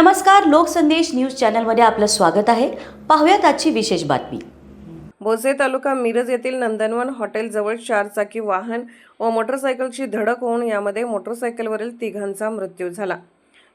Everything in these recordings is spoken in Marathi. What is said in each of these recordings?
नमस्कार लोकसंदेश न्यूज चॅनलमध्ये आपलं स्वागत आहे. पाहूयात आजची विशेष बातमी. भोसे तालुका मिरज येथील नंदनवन हॉटेलजवळ चारचाकी वाहन व मोटरसायकलची धडक होऊन यामध्ये मोटरसायकलवरील तिघांचा मृत्यू झाला.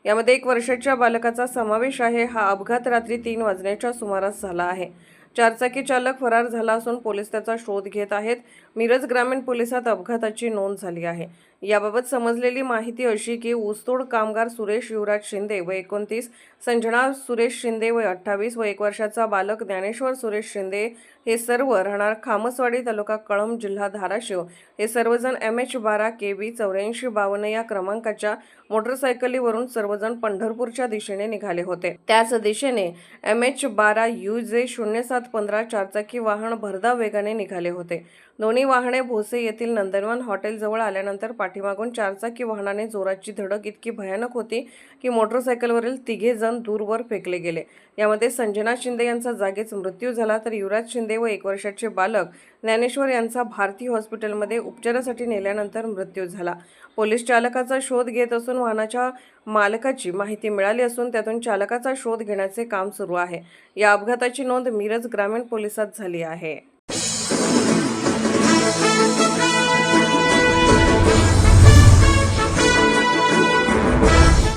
यामध्ये एक वर्षाच्या बालकाचा समावेश आहे. हा अपघात रात्री तीन वाजण्याच्या सुमारास झाला आहे. चारचाकी चालक फरार झाला असून पोलीस त्याचा शोध घेत आहेत. मिरज ग्रामीण पोलिसात अपघाताची नोंद झाली आहे. याबाबत समजलेली माहिती अशी की ऊसतोड कामगार सुरेश युवराज शिंदे व एकोणतीस संजना सुरेश शिंदे व अठ्ठावीस व एक वर्षाचा बालक ज्ञानेश्वर सुरेश शिंदे हे सर्व राहणार खामसवाडी तालुका कळंब जिल्हा धाराशिव. हे सर्वजण एम एच बारा के बी चौऱ्याऐंशी बावन्न या क्रमांकाच्या मोटरसायकलीवरून सर्वजण पंढरपूरच्या दिशेने निघाले होते. त्याच दिशेने एम एच बारा यू जे शून्य सात पंधरा चारचाकी वाहन भरधाव वेगाने निघाले होते. दोन्ही वाहने भोसे येथील नंदनवन हॉटेलजवळ आल्यानंतर पाठीमागून चारचाकी वाहनाने जोराची धडक इतकी भयानक होती की मोटरसायकलवरील तिघे जण दूरवर फेकले गेले. यामध्ये संजना शिंदे यांचा जागीच मृत्यू झाला तर युवराज शिंदे व एक वर्षाचे बालक ज्ञानेश्वर यांचा भारती हॉस्पिटलमध्ये उपचारासाठी नेल्यानंतर मृत्यू झाला. पोलीस चालकाचा शोध घेत असून वाहनाच्या मालकाची माहिती मिळाली असून त्यातून चालकाचा शोध घेण्याचे काम सुरू आहे. या अपघाताची नोंद मिरज ग्रामीण पोलिसात झाली आहे.